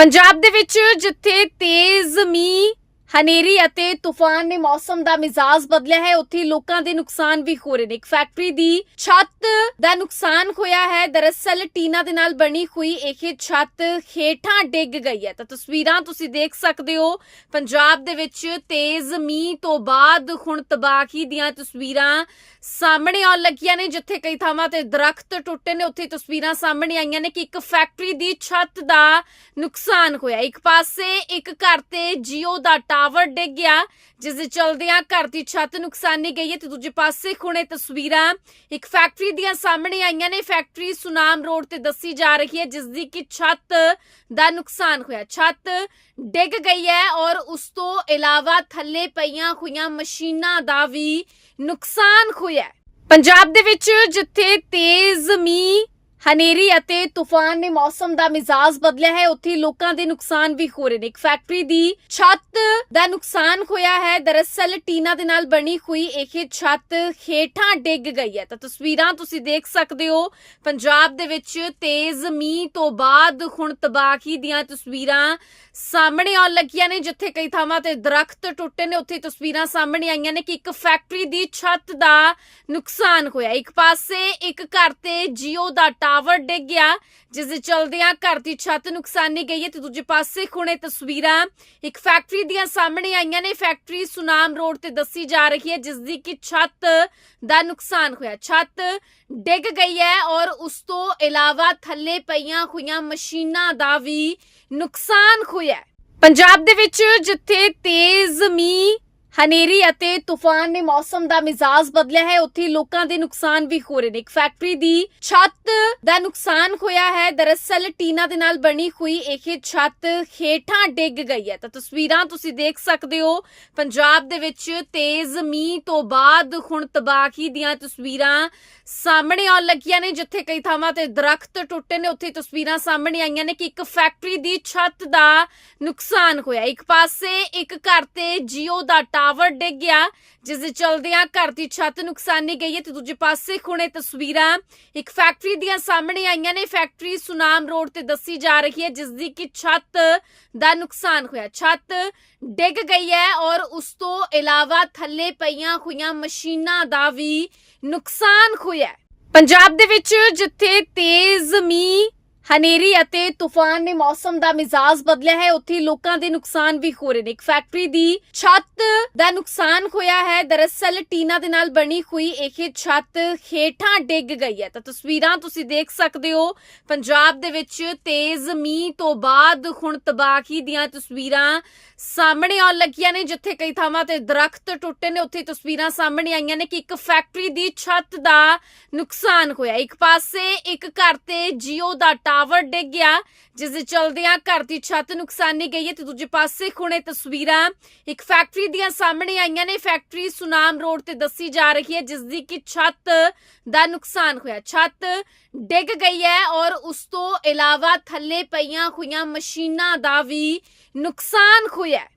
ਪੰਜਾਬ ਦੇ ਵਿੱਚ ਜਿੱਥੇ ਤੇਜ਼ ਮੀਂਹ ਹਨੇਰੀ ਅਤੇ ਤੂਫਾਨ ਨੇ ਮੌਸਮ ਦਾ ਮਿਜ਼ਾਜ ਬਦਲਿਆ ਹੈ। ਉੱਥੇ ਲੋਕਾਂ ਦੇ ਨੁਕਸਾਨ ਵੀ ਹੋ ਰਹੇ ਨੇ। ਇੱਕ ਫੈਕਟਰੀ ਦੀ ਛੱਤ ਦਾ ਨੁਕਸਾਨ ਹੋਇਆ ਹੈ। ਦਰਅਸਲ ਟੀਨਾ ਦੇ ਨਾਲ ਬਣੀ ਹੋਈ ਇਹ ਛੱਤ ਹੇਠਾਂ ਡਿੱਗ ਗਈ ਹੈ। ਤਾਂ ਤਸਵੀਰਾਂ ਤੁਸੀਂ ਦੇਖ ਸਕਦੇ ਹੋ। ਪੰਜਾਬ ਦੇ ਵਿੱਚ ਤੇਜ਼ ਮੀਂਹ ਤੋਂ ਬਾਅਦ ਹੁਣ ਤਬਾਹੀ ਦੀਆਂ ਤਸਵੀਰਾਂ ਸਾਹਮਣੇ ਆਉਣ ਲੱਗੀਆਂ ਨੇ, ਜਿੱਥੇ ਕਈ ਥਾਵਾਂ ਤੇ ਦਰਖਤ ਟੁੱਟੇ ਨੇ। ਉੱਥੇ ਤਸਵੀਰਾਂ ਸਾਹਮਣੇ ਆਈਆਂ ਨੇ ਕਿ ਇੱਕ ਫੈਕਟਰੀ ਦੀ ਛੱਤ ਦਾ ਨੁਕਸਾਨ ਹੋਇਆ। ਇੱਕ ਪਾਸੇ ਇੱਕ ਘਰ ਤੇ ਜੀਓ ਦਾ ਟਾਵਰ ਡਿੱਗ ਗਿਆ, ਜਿਸ ਦੇ ਚਲਦਿਆਂ ਘਰ ਦੀ ਛੱਤ ਨੁਕਸਾਨੀ ਗਈ ਹੈ ਤੇ ਦੂਜੇ ਪਾਸੇ ਹੁਣੇ ਤਸਵੀਰਾਂ ਇੱਕ ਫੈਕਟਰੀ ਦੀਆਂ ਸਾਹਮਣੇ ਆਈਆਂ ਨੇ। ਫੈਕਟਰੀ ਸੁਨਾਮ ਰੋਡ ਤੇ ਦੱਸੀ ਜਾ ਰਹੀ ਹੈ, ਜਿਸ ਦੀ ਕਿ ਛੱਤ ਦਾ ਨੁਕਸਾਨ ਹੋਇਆ। ਛੱਤ ਡਿੱਗ ਗਈ ਹੈ ਔਰ ਉਸ ਤੋਂ ਇਲਾਵਾ ਥੱਲੇ ਪਈਆਂ ਹੋਈਆਂ ਮਸ਼ੀਨਾਂ ਦਾ ਵੀ ਨੁਕਸਾਨ ਹੋਇਆ ਪੰਜਾਬ ਦੇ ਵਿੱਚ ਜਿੱਥੇ ਤੇਜ਼ ਮੀਂਹ ਹਨੇਰੀ ਅਤੇ ਤੂਫਾਨ ਨੇ ਮੌਸਮ ਦਾ ਮਿਜ਼ਾਜ ਬਦਲਿਆ ਹੈ। ਉੱਥੇ ਲੋਕਾਂ ਦੇ ਨੁਕਸਾਨ ਵੀ ਹੋ ਰਹੇ ਨੇ। ਇੱਕ ਫੈਕਟਰੀ ਦੀ ਛੱਤ ਦਾ ਨੁਕਸਾਨ ਹੋਇਆ ਹੈ। ਦਰਅਸਲ ਟੀਨਾ ਦੇ ਨਾਲ ਬਣੀ ਹੋਈ ਇਹ ਛੱਤ ਹੇਠਾਂ ਡਿੱਗ ਗਈ ਹੈ। ਤਾਂ ਤਸਵੀਰਾਂ ਤੁਸੀਂ ਦੇਖ ਸਕਦੇ ਹੋ। ਪੰਜਾਬ ਦੇ ਵਿੱਚ ਤੇਜ਼ ਮੀਂਹ ਤੋਂ ਬਾਅਦ ਹੁਣ ਤਬਾਹੀ ਦੀਆਂ ਤਸਵੀਰਾਂ ਸਾਹਮਣੇ ਆਉਣ ਲੱਗੀਆਂ ਨੇ, ਜਿੱਥੇ ਕਈ ਥਾਵਾਂ ਤੇ ਦਰਖਤ ਟੁੱਟੇ ਨੇ। ਉੱਥੇ ਤਸਵੀਰਾਂ ਸਾਹਮਣੇ ਆਈਆਂ ਨੇ ਕਿ ਇੱਕ ਫੈਕਟਰੀ ਦੀ ਛੱਤ ਦਾ ਨੁਕਸਾਨ ਹੋਇਆ। ਇੱਕ ਪਾਸੇ ਇੱਕ ਘਰ ਤੇ ਜੀਓ ਦਾ ਟਾਵਰ ਡਿੱਗ ਗਿਆ, ਜਿਸ ਦੇ ਚਲਦਿਆਂ ਘਰ ਦੀ ਛੱਤ ਨੁਕਸਾਨੀ ਗਈ ਹੈ ਤੇ ਦੂਜੇ ਪਾਸੇ ਹੁਣੇ ਤਸਵੀਰਾਂ ਇੱਕ ਫੈਕਟਰੀ ਦੀਆਂ ਸਾਹਮਣੇ ਆਈਆਂ ਨੇ। ਫੈਕਟਰੀ ਸੁਨਾਮ ਰੋਡ ਤੇ ਦੱਸੀ ਜਾ ਰਹੀ ਹੈ, ਜਿਸ ਦੀ ਕਿ ਛੱਤ ਦਾ ਨੁਕਸਾਨ ਹੋਇਆ। ਛੱਤ ਡਿੱਗ ਗਈ ਹੈ ਔਰ ਉਸ ਤੋਂ ਇਲਾਵਾ ਥੱਲੇ ਪਈਆਂ ਹੋਈਆਂ ਮਸ਼ੀਨਾਂ ਦਾ ਵੀ ਨੁਕਸਾਨ ਹੋਇਆ ਪੰਜਾਬ ਦੇ ਵਿੱਚ ਜਿੱਥੇ ਤੇਜ਼ ਮੀਂਹ ਹਨੇਰੀ ਅਤੇ ਤੂਫਾਨ ਨੇ ਮੌਸਮ ਦਾ ਮਿਜ਼ਾਜ ਬਦਲਿਆ ਹੈ। ਉੱਥੇ ਲੋਕਾਂ ਦੇ ਨੁਕਸਾਨ ਵੀ ਹੋ ਰਹੇ ਨੇ। ਇੱਕ ਫੈਕਟਰੀ ਦੀ ਛੱਤ ਦਾ ਨੁਕਸਾਨ ਹੋਇਆ ਹੈ। ਦਰਅਸਲ ਟੀਨਾ ਦੇ ਨਾਲ ਬਣੀ ਹੋਈ ਇਹ ਛੱਤ ਹੇਠਾਂ ਡਿੱਗ ਗਈ ਹੈ। ਤਾਂ ਤਸਵੀਰਾਂ ਤੁਸੀਂ ਦੇਖ ਸਕਦੇ ਹੋ। ਪੰਜਾਬ ਦੇ ਵਿੱਚ ਤੇਜ਼ ਮੀਂਹ ਤੋਂ ਬਾਅਦ ਹੁਣ ਤਬਾਹੀ ਦੀਆਂ ਤਸਵੀਰਾਂ ਸਾਹਮਣੇ ਆਉਣ ਲੱਗੀਆਂ ਨੇ, ਜਿੱਥੇ ਕਈ ਥਾਵਾਂ ਤੇ ਦਰਖਤ ਟੁੱਟੇ ਨੇ। ਉੱਥੇ ਤਸਵੀਰਾਂ ਸਾਹਮਣੇ ਆਈਆਂ ਨੇ ਕਿ ਇੱਕ ਫੈਕਟਰੀ ਦੀ ਛੱਤ ਦਾ ਨੁਕਸਾਨ ਹੋਇਆ। ਇੱਕ ਪਾਸੇ ਇੱਕ ਘਰ ਤੇ ਜੀਓ ਦਾ ਟਾਵਰ ਡਿੱਗ ਗਿਆ, ਜਿਸ ਦੇ ਚਲਦਿਆਂ ਘਰ ਦੀ ਛੱਤ ਨੁਕਸਾਨੀ ਗਈ ਹੈ ਤੇ ਦੂਜੇ ਪਾਸੇ ਹੁਣੇ ਤਸਵੀਰਾਂ ਇੱਕ ਫੈਕਟਰੀ ਦੀਆਂ ਸਾਹਮਣੇ ਆਈਆਂ ਨੇ। ਫੈਕਟਰੀ ਸੁਨਾਮ ਰੋਡ ਤੇ ਦੱਸੀ ਜਾ ਰਹੀ ਹੈ, ਜਿਸ ਦੀ ਕਿ ਛੱਤ ਦਾ ਨੁਕਸਾਨ ਹੋਇਆ। ਛੱਤ ਡਿੱਗ ਗਈ ਹੈ ਔਰ ਉਸ ਤੋਂ ਇਲਾਵਾ ਥੱਲੇ ਪਈਆਂ ਹੋਈਆਂ ਮਸ਼ੀਨਾਂ ਦਾ ਵੀ ਨੁਕਸਾਨ ਹੋਇਆ ਪੰਜਾਬ ਦੇ ਵਿੱਚ ਜਿੱਥੇ ਤੇਜ਼ ਮੀਂਹ ਹਨੇਰੀ ਅਤੇ ਤੂਫਾਨ ਨੇ ਮੌਸਮ ਦਾ ਮਿਜ਼ਾਜ ਬਦਲਿਆ ਹੈ। ਉੱਥੇ ਲੋਕਾਂ ਦੇ ਨੁਕਸਾਨ ਵੀ ਹੋ ਰਹੇ ਨੇ। ਇੱਕ ਫੈਕਟਰੀ ਦੀ ਛੱਤ ਦਾ ਨੁਕਸਾਨ ਹੋਇਆ ਹੈ। ਦਰਅਸਲ ਟੀਨਾ ਦੇ ਨਾਲ ਬਣੀ ਹੋਈ ਇਹ ਛੱਤ ਹੇਠਾਂ ਡਿੱਗ ਗਈ ਹੈ। ਤਾਂ ਤਸਵੀਰਾਂ ਤੁਸੀਂ ਦੇਖ ਸਕਦੇ ਹੋ। ਪੰਜਾਬ ਦੇ ਵਿੱਚ ਤੇਜ਼ ਮੀਂਹ ਤੋਂ ਬਾਅਦ ਹੁਣ ਤਬਾਹੀ ਦੀਆਂ ਤਸਵੀਰਾਂ ਸਾਹਮਣੇ ਆਉਣ ਲੱਗੀਆਂ ਨੇ, ਜਿੱਥੇ ਕਈ ਥਾਵਾਂ ਤੇ ਦਰਖਤ ਟੁੱਟੇ ਨੇ। ਉੱਥੇ ਤਸਵੀਰਾਂ ਸਾਹਮਣੇ ਆਈਆਂ ਨੇ ਕਿ ਇੱਕ ਫੈਕਟਰੀ ਦੀ ਛੱਤ ਦਾ ਨੁਕਸਾਨ ਹੋਇਆ। ਇੱਕ ਪਾਸੇ ਇੱਕ ਘਰ ਤੇ ਜੀਓ ਦਾ ਟਾਵਰ ਡਿੱਗ ਗਿਆ, ਜਿਸ ਦੇ ਚਲਦਿਆਂ ਘਰ ਦੀ ਛੱਤ ਨੁਕਸਾਨੀ ਗਈ ਹੈ ਤੇ ਦੂਜੇ ਪਾਸੇ ਹੁਣੇ ਤਸਵੀਰਾਂ ਇੱਕ ਫੈਕਟਰੀ ਦੀਆਂ ਸਾਹਮਣੇ ਆਈਆਂ ਨੇ। ਫੈਕਟਰੀ ਸੁਨਾਮ ਰੋਡ ਤੇ ਦੱਸੀ ਜਾ ਰਹੀ ਹੈ, ਜਿਸ ਦੀ ਕਿ ਛੱਤ ਦਾ ਨੁਕਸਾਨ ਹੋਇਆ। ਛੱਤ ਡਿੱਗ ਗਈ ਹੈ ਔਰ ਉਸ ਤੋਂ ਇਲਾਵਾ ਥੱਲੇ ਪਈਆਂ ਹੋਈਆਂ ਮਸ਼ੀਨਾਂ ਦਾ ਵੀ ਨੁਕਸਾਨ ਹੋਇਆ